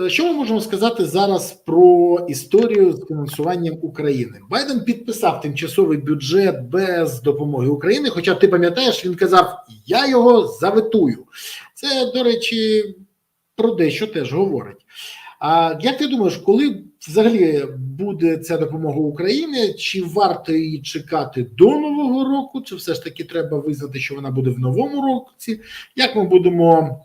Е, Що ми можемо сказати зараз про історію з фінансуванням України? Байден підписав тимчасовий бюджет без допомоги України. Хоча ти пам'ятаєш, він казав: Я його заветую. Це, до речі, про дещо теж говорить. А як ти думаєш, коли взагалі буде ця допомога Україні? Чи варто її чекати до нового року? Чи все ж таки треба визнати, що вона буде в новому році? Як ми будемо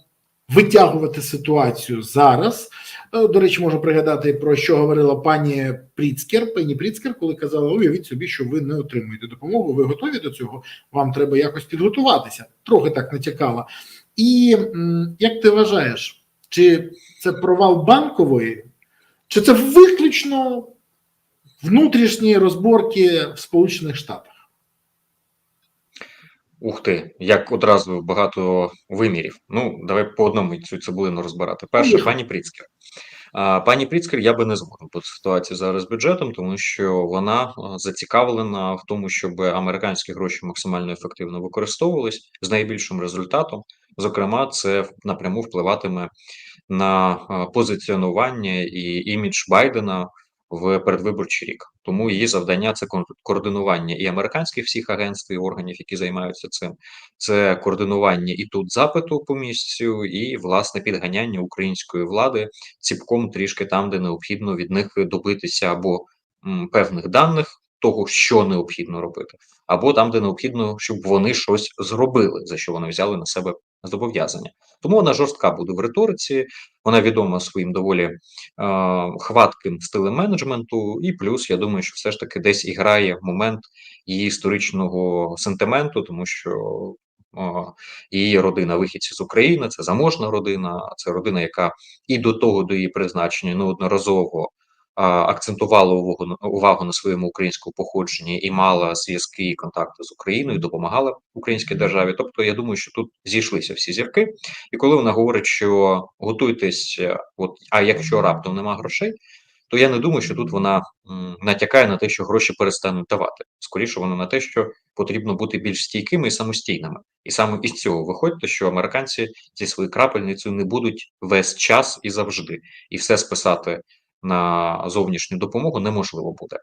витягувати ситуацію зараз? Е, До речі, можу пригадати про що говорила пані Пріцкер, пані Пріцкер, коли казала: уявіть собі, що ви не отримуєте допомогу, ви готові до цього? Вам треба якось підготуватися. Трохи так натякала. І як ти вважаєш, чи це провал банкової, чи це виключно внутрішні розборки в Сполучених Штатах? Ух ти, як одразу багато вимірів. Ну, давай по одному цю цибулину розбирати. Перше, пані Пріцкер. Пані Пріцкер, я би не згоден по ситуації зараз з бюджетом, тому що вона зацікавлена в тому, щоб американські гроші максимально ефективно використовувались з найбільшим результатом. Зокрема, це напряму впливатиме на позиціонування і імідж Байдена в передвиборчий рік. Тому її завдання це координування і американських всіх агентств і органів, які займаються цим, це координування і тут запиту по місцю, і власне підганяння української влади ціпком трішки там, де необхідно від них добитися або певних даних. Того, що необхідно робити, або там, де необхідно, щоб вони щось зробили, за що вони взяли на себе зобов'язання. Тому вона жорстка буде в риториці, вона відома своїм доволі е, хватким стилем менеджменту, і плюс я думаю, що все ж таки десь і грає момент її історичного сентименту, тому що е, її родина вихідці з України, це заможна родина, це родина, яка і до того до її призначення неодноразово акцентувала увагу, на- увагу на своєму українському походженні і мала зв'язки і контакти з Україною, допомагала українській державі. Тобто, я думаю, що тут зійшлися всі зірки. І коли вона говорить, що готуйтесь, е, от а якщо раптом нема грошей, то я не думаю, що тут вона натякає на те, що гроші перестануть давати. Скоріше вона на те, що потрібно бути більш стійкими і самостійними. І саме із цього виходить, що американці зі своєю крапельницею не будуть весь час і завжди, і все списати на зовнішню допомогу неможливо буде.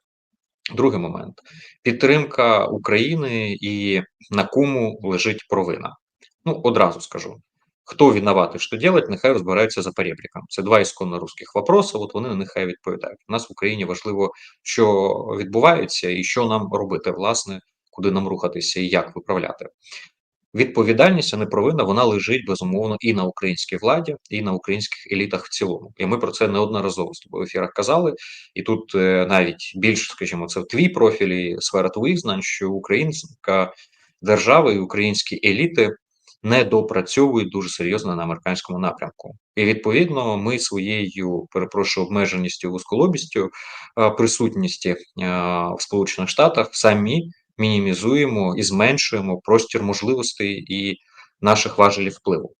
Другий момент підтримка України і на кому лежить провина. Ну, одразу скажу. Хто виноватий, що делать, нехай розбираються за перебріком. Це два ісконно русських вопроси, от вони на них хай відповідають. У нас в Україні важливо, що відбувається і що нам робити, власне, куди нам рухатися і як виправляти. Відповідальність, а не провина, вона лежить безумовно і на українській владі, і на українських елітах в цілому. І ми про це неодноразово з тобою в ефірах казали. І тут е, навіть більш, скажімо, це в твій профіль і сфера твоїх знань, що українська держава і українські еліти не допрацьовують дуже серйозно на американському напрямку. І відповідно, ми своєю перепрошую обмеженістю вузьколобістю присутності е, в Сполучених Штатах самі мінімізуємо і зменшуємо простір можливостей і наших важелів впливу.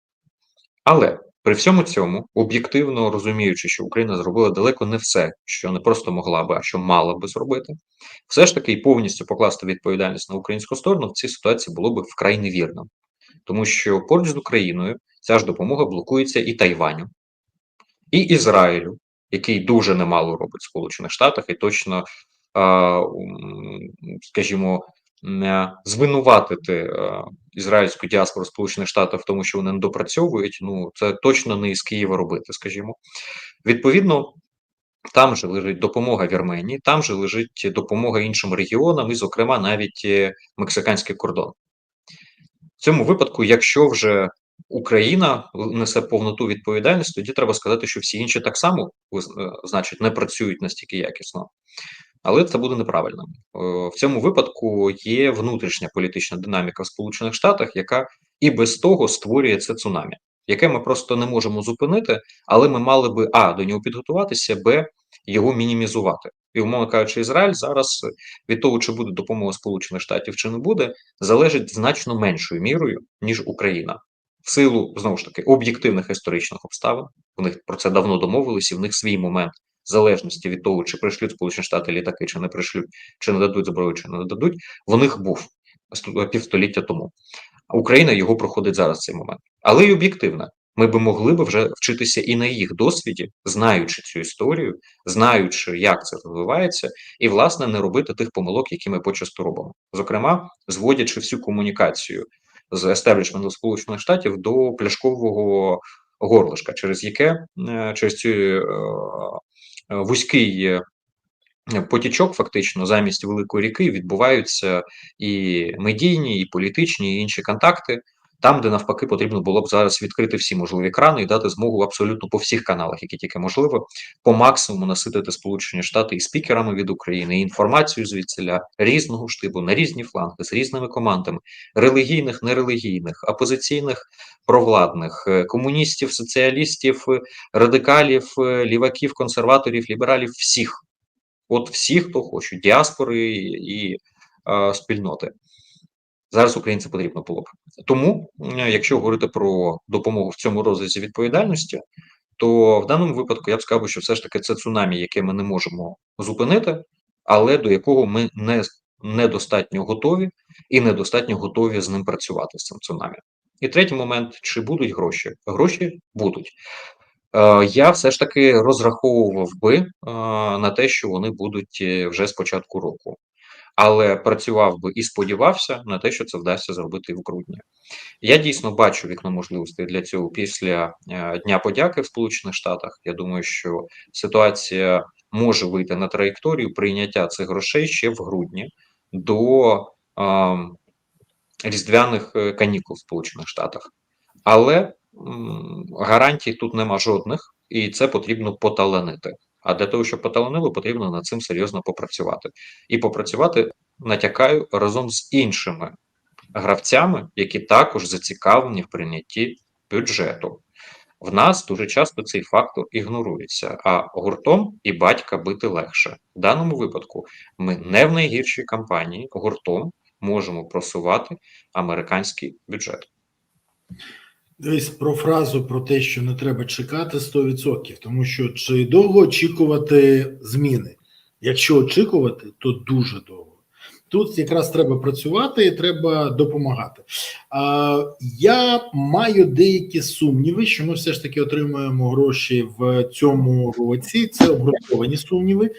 Але при всьому цьому, об'єктивно розуміючи, що Україна зробила далеко не все, що не просто могла би, а що мала би зробити, все ж таки повністю покласти відповідальність на українську сторону в цій ситуації було б вкрай невірно. Тому що поруч з Україною ця ж допомога блокується і Тайваню, і Ізраїлю, який дуже немало робить в Сполучених Штатах, і точно, скажімо, звинуватити е, ізраїльську діаспору Сполучених Штатів в тому, що вони не допрацьовують. Ну це точно не із Києва робити, скажімо. Відповідно, там же лежить допомога Вірменії, там же лежить допомога іншим регіонам, і, зокрема, навіть е, мексиканський кордон. В цьому випадку, якщо вже Україна несе повноту відповідальність, тоді треба сказати, що всі інші так само е, значить не працюють настільки якісно. Але це буде неправильно. Е, В цьому випадку є внутрішня політична динаміка в Сполучених Штатах, яка і без того створює це цунамі, яке ми просто не можемо зупинити, але ми мали би а до нього підготуватися, б його мінімізувати. І, умовно кажучи, Ізраїль зараз від того, чи буде допомога Сполучених Штатів чи не буде, залежить значно меншою мірою, ніж Україна. В силу знову ж таки об'єктивних історичних обставин. У них про це давно домовилися, і в них свій момент залежності від того, чи пришлють Сполучені Штати літаки, чи не пришлють, чи не дадуть зброю, чи не дадуть. В них був сто- півстоліття тому. Україна його проходить зараз цей момент. Але й об'єктивна. Ми би могли б вже вчитися і на їх досвіді, знаючи цю історію, знаючи, як це розвивається, і власне не робити тих помилок, які ми почасто робимо. Зокрема, зводячи всю комунікацію з естеблішменту Сполучених Штатів до пляшкового горлишка, через яке е, через цю вузький е, потічок, фактично, замість великої ріки відбуваються і медійні, і політичні, і інші контакти. Там, де навпаки потрібно було б зараз відкрити всі можливі крани і дати змогу абсолютно по всіх каналах, які тільки можливо, по максимуму наситити Сполучені Штати і спікерами від України, і інформацію звідсиля різного штибу на різні фланги з різними командами релігійних, нерелігійних, опозиційних, провладних, е, комуністів, соціалістів, е, радикалів, е, ліваків, консерваторів, лібералів, всіх, от всі, хто хочуть, діаспори і е, спільноти. Зараз українцям потрібно було б. Тому, е, якщо говорити про допомогу в цьому розрізі відповідальності, то в даному випадку я б сказав, що все ж таки це цунамі, яке ми не можемо зупинити, але до якого ми не недостатньо готові і недостатньо готові з ним працювати з цим цунамі. І третій момент: чи будуть гроші? Гроші будуть. Е, Я все ж таки розраховував би е, на те, що вони будуть вже з початку року але працював би і сподівався на те, що це вдасться зробити в грудні. Я дійсно бачу вікно можливостей для цього після е, Дня подяки в Сполучених Штатах. Я думаю, що ситуація може вийти на траєкторію прийняття цих грошей ще в грудні до е, різдвяних канікул в Сполучених Штатах. Але гарантій тут нема жодних, і це потрібно поталанити. А для того, щоб поталанило, потрібно над цим серйозно попрацювати. І попрацювати, натякаю, разом з іншими гравцями, які також зацікавлені в прийнятті бюджету. В нас дуже часто цей фактор ігнорується, а гуртом і батька бити легше. В даному випадку ми не в найгіршій кампанії гуртом можемо просувати американський бюджет. Десь про фразу про те, що не треба чекати 100%, тому що чи довго очікувати зміни? Якщо очікувати, то дуже довго. Тут якраз треба працювати і треба допомагати. А, Я маю деякі сумніви, що ми все ж таки отримуємо гроші в цьому році. Це обґрунтовані сумніви,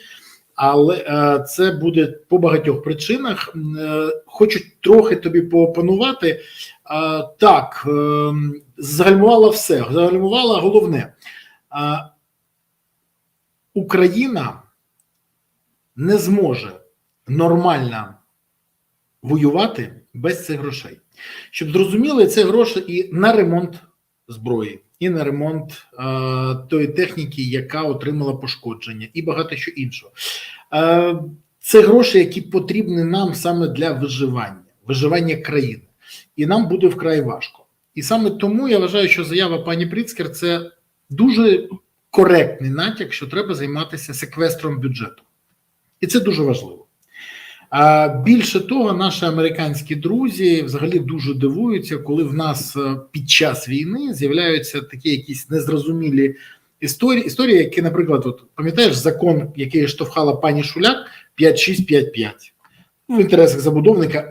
але е, це буде по багатьох причинах. Е, Хочу трохи тобі поопонувати. А, Так, е, загальмувала все, загальмувала головне. Україна не зможе нормально воювати без цих грошей. Щоб зрозуміли, це гроші і на ремонт зброї, і на ремонт е, тої техніки, яка отримала пошкодження, і багато що іншого. Е, це гроші, які потрібні нам саме для виживання, виживання країни. І нам буде вкрай важко. І саме тому я вважаю, що заява пані Пріцкер це дуже коректний натяк, що треба займатися секвестром бюджету. І це дуже важливо. А більше того, наші американські друзі взагалі дуже дивуються, коли в нас е, під час війни з'являються такі якісь незрозумілі історії, історії, які, наприклад, от, пам'ятаєш закон, який штовхала пані Шуляк 5655 в інтересах забудовника,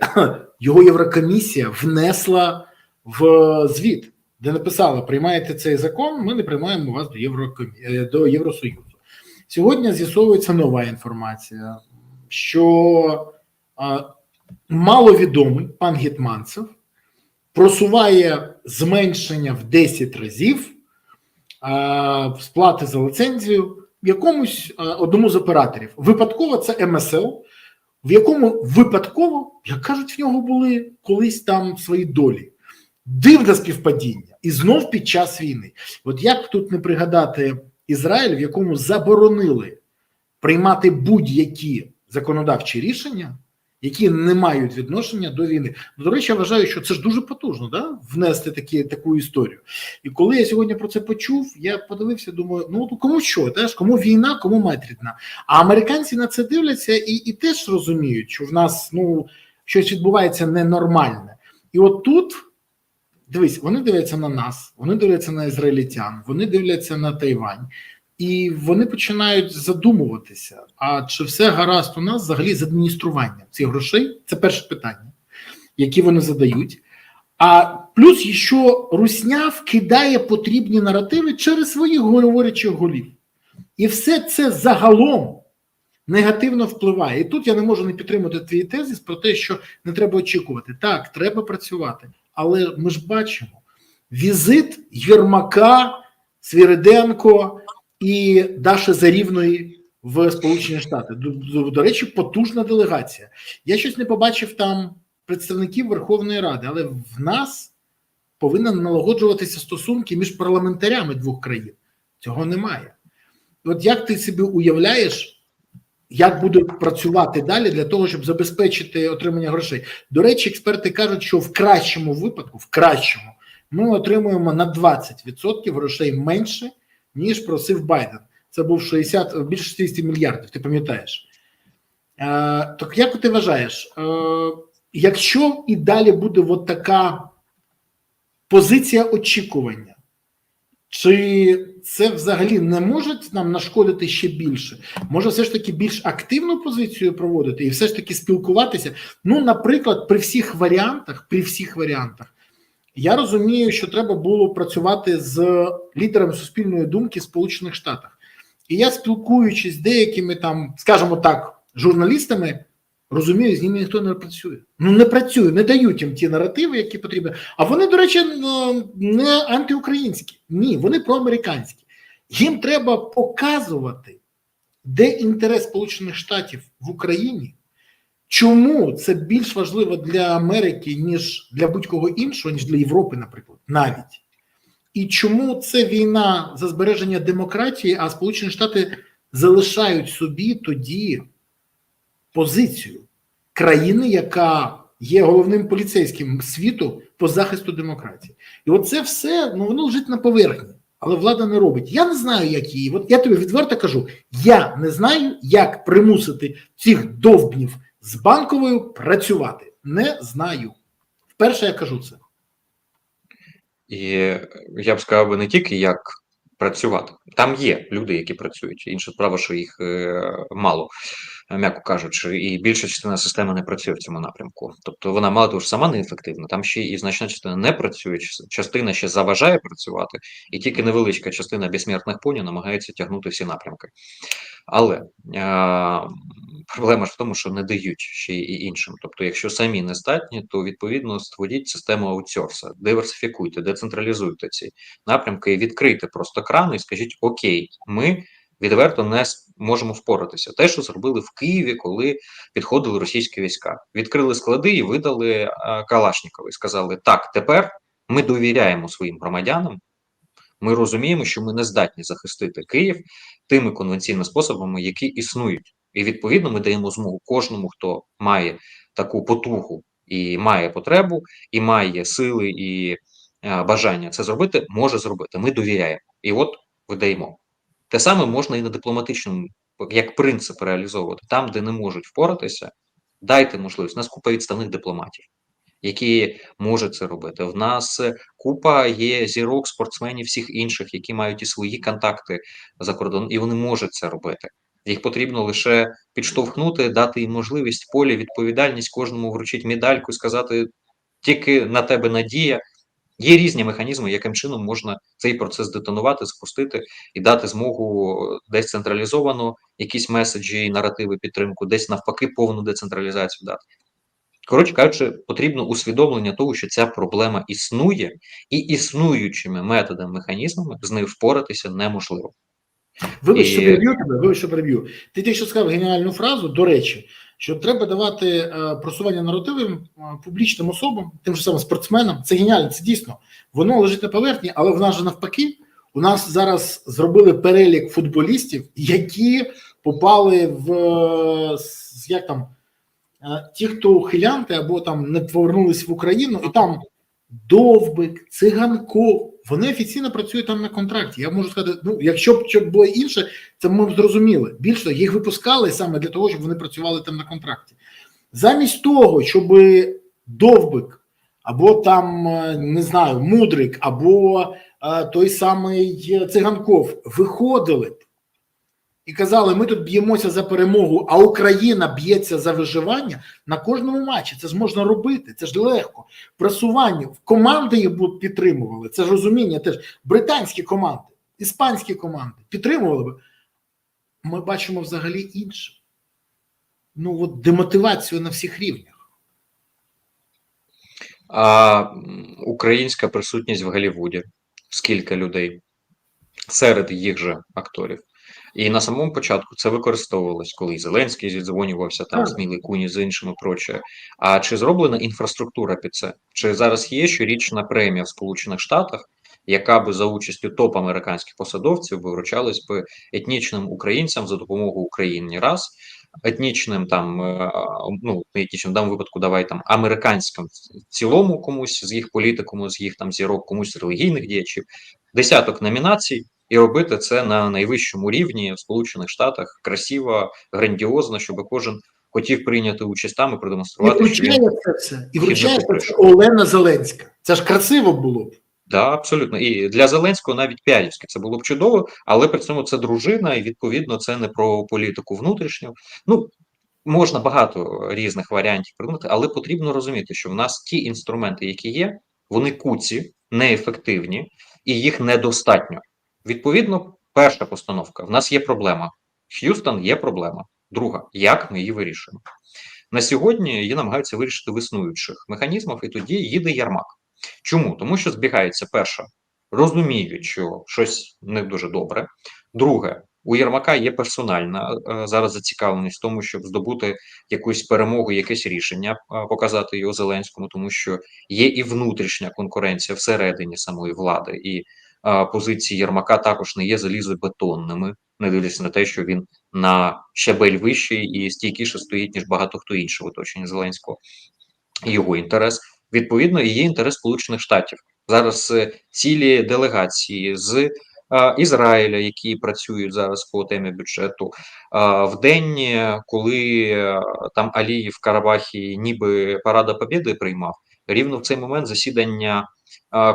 його Єврокомісія внесла в звіт, де написала: приймаєте цей закон, ми не приймаємо вас до Єврокомі... е, до Євросоюзу. Сьогодні з'ясовується нова інформація, що а, маловідомий пан Гетманцев просуває зменшення в 10 разів а, сплати за лицензію якомусь а, одному з операторів. Випадково це МСЛ, в якому випадково, як кажуть, в нього були колись там свої долі. Дивне співпадіння. І знов під час війни. От як тут не пригадати Ізраїль, в якому заборонили приймати будь-які законодавчі рішення, які не мають відношення до війни. Ну, До речі, я вважаю, що це ж дуже потужно, да? внести такі, таку історію. І коли я сьогодні про це почув, я подивився, думаю, ну кому що, теж, кому війна, кому мать. А американці на це дивляться і, і теж розуміють, що в нас ну, щось відбувається ненормальне. І от тут. Дивись, вони дивляться на нас, вони дивляться на ізраїльтян, вони дивляться на Тайвань, і вони починають задумуватися: а чи все гаразд у нас взагалі з адмініструванням цих грошей? Це перше питання, які вони задають. А плюс ще Русня вкидає потрібні наративи через своїх говорячих голів. І все це загалом негативно впливає. І тут я не можу не підтримати твій тезис про те, що не треба очікувати. Так, треба працювати. Але ми ж бачимо візит Єрмака, Свіриденко і Даші Зарівної в Сполучені Штати. До, до, до речі, потужна делегація. Я щось не побачив там представників Верховної Ради, але в нас повинні налагоджуватися стосунки між парламентарями двох країн. Цього немає. От як ти собі уявляєш, як буде працювати далі для того, щоб забезпечити отримання грошей? До речі, експерти кажуть, що в кращому випадку, в кращому, ми отримуємо на 20% грошей менше, ніж просив Байден. Це був 60, більше 60 мільярдів, ти пам'ятаєш. Е, так як ти вважаєш, е, якщо і далі буде от така позиція очікування, чи це взагалі не може нам нашкодити ще більше? Може, все ж таки більш активну позицію проводити і все ж таки спілкуватися? Ну, наприклад, при всіх варіантах, при всіх варіантах, я розумію, що треба було працювати з лідерами суспільної думки Сполучених Штатах. І я спілкуючись з деякими там, скажімо так, журналістами, розумію, з ними ніхто не працює. Ну не працює, не дають їм ті наративи, які потрібні. А вони, до речі, не антиукраїнські, ні, вони проамериканські. Їм треба показувати, де інтерес Сполучених Штатів в Україні. Чому це більш важливо для Америки, ніж для будь-кого іншого, ніж для Європи, наприклад, навіть. І чому це війна за збереження демократії, а Сполучені Штати залишають собі тоді позицію країни, яка є головним поліцейським світу по захисту демократії. І оце все ну воно лежить на поверхні, але влада не робить. Я не знаю, як її. От я тобі відверто кажу: я не знаю, як примусити цих довбнів з банковою працювати. Не знаю. Вперше я кажу це. І я б сказав би не тільки як працювати. Там є люди, які працюють. Інша справа, що їх е, мало, м'яко кажучи, і більша частина системи не працює в цьому напрямку. Тобто вона мало того ж сама неефективна, там ще і значна частина не працює, частина ще заважає працювати, і тільки невеличка частина безсмертних поні намагається тягнути всі напрямки. Але проблема ж в тому, що не дають ще і іншим. Тобто, якщо самі не здатні, то відповідно створіть систему аутсорса, диверсифікуйте, децентралізуйте ці напрямки і відкрийте просто крани і скажіть: Окей, ми відверто не можемо впоратися. Те, що зробили в Києві, коли підходили російські війська, відкрили склади і видали е, Калашнікови. Сказали: так, тепер ми довіряємо своїм громадянам. Ми розуміємо, що ми не здатні захистити Київ тими конвенційними способами, які існують, і відповідно ми даємо змогу кожному, хто має таку потугу і має потребу, і має сили і а, бажання це зробити, може зробити. Ми довіряємо, і от видаємо. Те саме можна і на дипломатичному, як принцип реалізовувати там, де не можуть впоратися, дайте можливість. У нас купа відставних дипломатів які можуть це робити. В нас купа є зірок, спортсменів, всіх інших, які мають і свої контакти за кордоном, і вони можуть це робити. Їх потрібно лише підштовхнути, дати їм можливість полі, відповідальність кожному вручити медальку, сказати тільки на тебе надія. Є різні механізми, яким чином можна цей процес детонувати, спустити і дати змогу десь централізовано якісь меседжі наративи підтримку, десь навпаки повну децентралізацію дати. Коротше кажучи, потрібно усвідомлення того, що ця проблема існує, і існуючими методами, механізмами з нею впоратися неможливо. Вибач, що переб'ю тебе, вибач, що переб'ю. Ти тільки що сказав геніальну фразу, до речі, що треба давати е, просування наративим е, публічним особам, тим же самим спортсменам. Це геніально, це дійсно. Воно лежить на поверхні, але в нас же навпаки. У нас зараз зробили перелік футболістів, які попали в е, як там ті, хто ухилянти або там не повернулись в Україну, і там Довбик, Циганков, вони офіційно працюють там на контракті. Я можу сказати, ну якщо б щоб було інше, це ми б зрозуміли. Більше їх випускали саме для того, щоб вони працювали там на контракті. Замість того, щоб Довбик або там не знаю, Мудрик, або той самий Циганков виходили б і казали, ми тут б'ємося за перемогу, а Україна б'ється за виживання на кожному матчі. Це ж можна робити, це ж легко. Просування в команди їх підтримували. Це ж розуміння теж британські команди, іспанські команди підтримували би. Ми бачимо взагалі інше. Ну от демотивацію на всіх рівнях. А українська присутність в Голлівуді. Скільки людей серед їх же акторів. І на самому початку це використовувалось, коли Зеленський зідзвонювався там з Так. Куні з іншими прочее. А чи зроблена інфраструктура під це? Чи зараз є щорічна премія в Сполучених Штатах, яка би за участю топ американських посадовців би вручалась би етнічним українцям за допомогою Україні раз, етнічним там, е, ну етнічним в даному випадку, давай там американським в цілому комусь з їх політикуму, з їх там зірок, комусь з релігійних діячів, десяток номінацій. І робити це на найвищому рівні в Сполучених Штатах красиво, грандіозно, щоб кожен хотів прийняти участь там і І продемонструвати, він вручає це все. І вручає це. Олена Зеленська. Це ж красиво було б. Да, абсолютно. І для Зеленського навіть піарівськи це було б чудово, але при цьому це дружина, і відповідно це не про політику внутрішню. Ну можна багато різних варіантів придумати, але потрібно розуміти, що в нас ті інструменти, які є, вони куці, неефективні і їх недостатньо. Відповідно, перша постановка: в нас є проблема. Х'юстон є проблема. Друга, як ми її вирішуємо? На сьогодні її намагаються вирішити в існуючих механізмах, і тоді їде Ярмак. Чому? Тому що збігається перше, розуміють, що щось не дуже добре. Друге, у Єрмака є персональна е, зараз зацікавленість в тому, щоб здобути якусь перемогу, якесь рішення, е, показати його Зеленському, тому що є і внутрішня конкуренція всередині самої влади, і позиції Єрмака також не є залізобетонними, не дивлячись на те, що він на щабель вищий і стійкіше стоїть ніж багато хто інший в оточенні Зеленського. Його інтерес відповідно і є інтерес Сполучених Штатів. Зараз е, цілі делегації з е, Ізраїля, які працюють зараз по темі бюджету, в день, е, коли там Аліїв в Карабахі ніби Парада Побєди приймав, рівно в цей момент засідання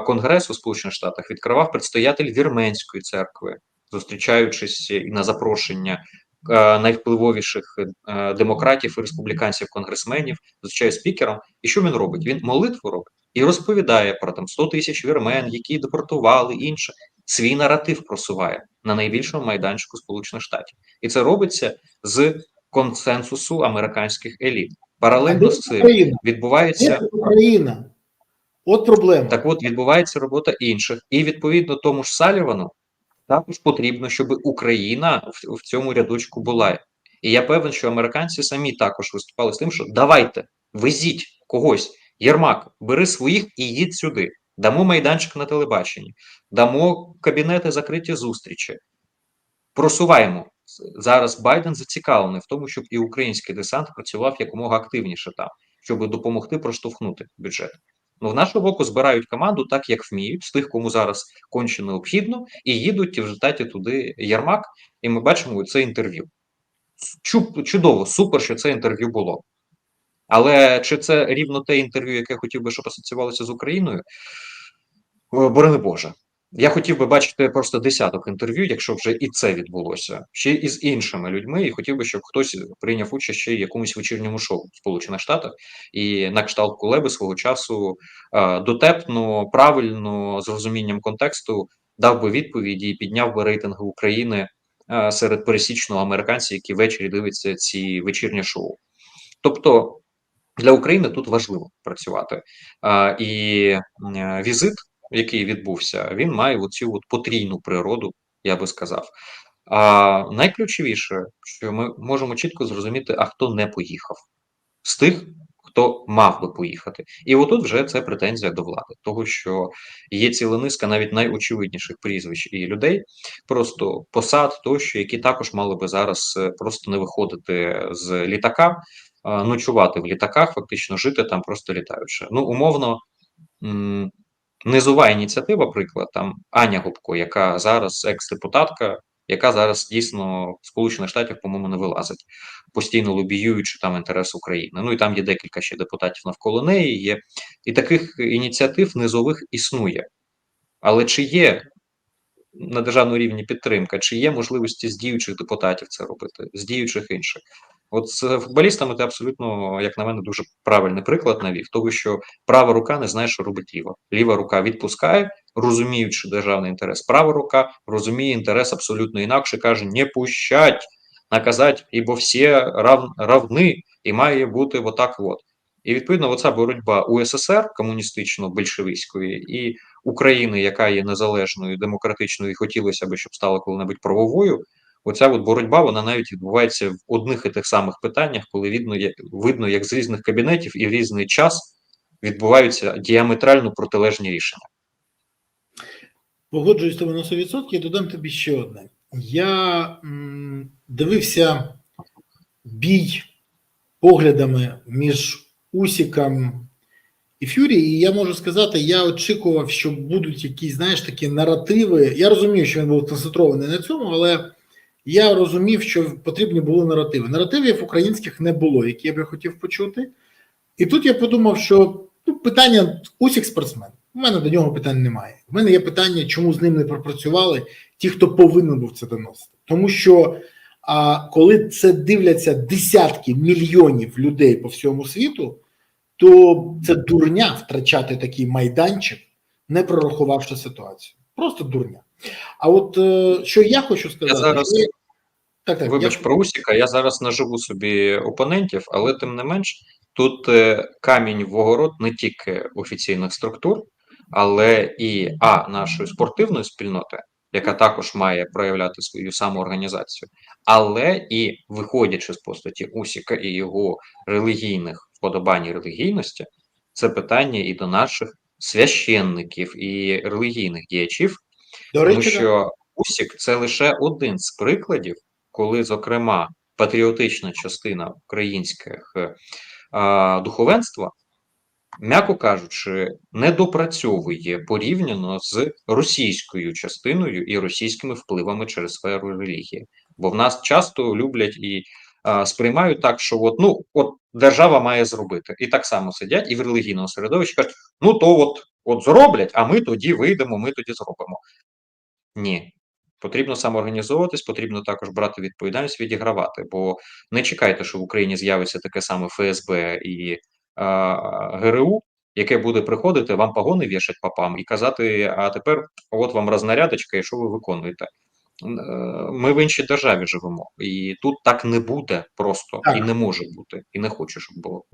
Конгресу в Сполучених Штатах відкривав предстоятель Вірменської церкви, зустрічаючись і на запрошення найвпливовіших е, демократів і республіканців конгресменів, зустрічає спікером. І що він робить? Він молитву робить і розповідає про там 100 тисяч вірмен, які депортували інше. Свій наратив просуває на найбільшому майданчику Сполучених Штатів, і це робиться з консенсусу американських еліт. Паралельно з цим відбувається Україна? От проблема. так от відбувається робота інших, і відповідно тому ж Салівану також потрібно, щоб Україна в, в цьому рядочку була. І я певен, що американці самі також виступали з тим, що давайте везіть когось. Єрмак, бери своїх і їдь сюди. Дамо майданчик на телебаченні, дамо кабінети закриті зустрічі. Просуваємо зараз. Байден зацікавлений в тому, щоб і український десант працював якомога активніше там, щоб допомогти проштовхнути бюджет. Ну, в нашого боку збирають команду так, як вміють, з тих, кому зараз конче необхідно, і їдуть в результаті туди Ярмак, і ми бачимо це інтерв'ю. Чу- Чудово, супер, що це інтерв'ю було. Але чи це рівно те інтерв'ю, яке хотів би, щоб асоціювалося з Україною? Борони Боже. Я хотів би бачити просто десяток інтерв'ю, якщо вже і це відбулося, ще і з іншими людьми, і хотів би, щоб хтось прийняв участь ще в якомусь вечірньому шоу в Сполучених Штатах і на кшталт Кулеби свого часу е, дотепно, правильно, з розумінням контексту дав би відповіді і підняв би рейтинги України е, серед пересічного американця, які ввечері дивляться ці вечірні шоу. Тобто для України тут важливо працювати. І е, візит, який відбувся, він має оцю от потрійну природу, я би сказав. А найключовіше, що ми можемо чітко зрозуміти, а хто не поїхав з тих, хто мав би поїхати. І отут вже це претензія до влади, того що є ціла низка навіть найочевидніших прізвищ і людей, просто посад тощо, які також мали би зараз е, просто не виходити з літака, ночувати в літаках, фактично жити там, просто літаючи. Ну, умовно, низова ініціатива, приклад, там Аня Гопко, яка зараз екс-депутатка, яка зараз дійсно в Сполучених Штатах, по-моєму, не вилазить, постійно лобіюючи там інтерес України. Ну і там є декілька ще депутатів навколо неї. Є і таких ініціатив низових існує. Але чи є на державному рівні підтримка, чи є можливості з діючих депутатів це робити, з діючих інших. От з футболістами ти абсолютно, як на мене, дуже правильний приклад навів, того, що права рука не знає, що робить ліва. Ліва рука відпускає, розуміючи державний інтерес. Права рука розуміє інтерес абсолютно інакше, каже: не пущать, наказати, ібо всі рав, равни, і має бути отак. От. І відповідно, оця боротьба УССР комуністично-большевицької і України, яка є незалежною, демократичною, і хотілося б, щоб стала коли-небудь правовою. Оця от боротьба вона навіть відбувається в одних і тих самих питаннях, коли видно, як, видно, як з різних кабінетів і в різний час відбуваються діаметрально протилежні рішення. Погоджуюсь з тобою на 100% і додам тобі ще одне. Я м, дивився бій поглядами між Усіком і Фюрі, і я можу сказати, я очікував, що будуть якісь, знаєш, такі наративи. Я розумію, що він був концентрований на цьому, але я розумів, що потрібні були наративи. Наративів українських не було, які я би хотів почути. І тут я подумав, що ну, питання Усік спортсмен. У мене до нього питань немає. У мене є питання, чому з ним не пропрацювали ті, хто повинен був це доносити. Тому що а, коли це дивляться десятки мільйонів людей по всьому світу, то це дурня втрачати такий майданчик, не прорахувавши ситуацію. Просто дурня. А от е, що я хочу сказати, Я зараз- що- так, так, Вибач я- про Усіка, я зараз наживу собі опонентів, але тим не менш, тут е, камінь в огород не тільки офіційних структур, але і а нашої спортивної спільноти, яка також має проявляти свою самоорганізацію, але і виходячи з постаті Усіка і його релігійних вподобань і релігійності, це питання і до наших священників і релігійних діячів, до тому речі, да. що Усік це лише один з прикладів, коли, зокрема, патріотична частина українських е, а, духовенства, м'яко кажучи, не допрацьовує порівняно з російською частиною і російськими впливами через сферу релігії. Бо в нас часто люблять і а, сприймають так, що от, ну, от держава має зробити. І так само сидять і в релігійному середовищі кажуть, ну то от, от зроблять, а ми тоді вийдемо, ми тоді зробимо. Ні. Потрібно самоорганізовуватись, потрібно також брати відповідальність, відігравати. Бо не чекайте, що в Україні з'явиться таке саме ФСБ і а, ГРУ, яке буде приходити, вам погони вішать папам і казати: а тепер от вам рознарядочка, і що ви виконуєте. Е, Ми в іншій державі живемо, і тут так не буде просто, Так. і не може бути, і не хочу, щоб було.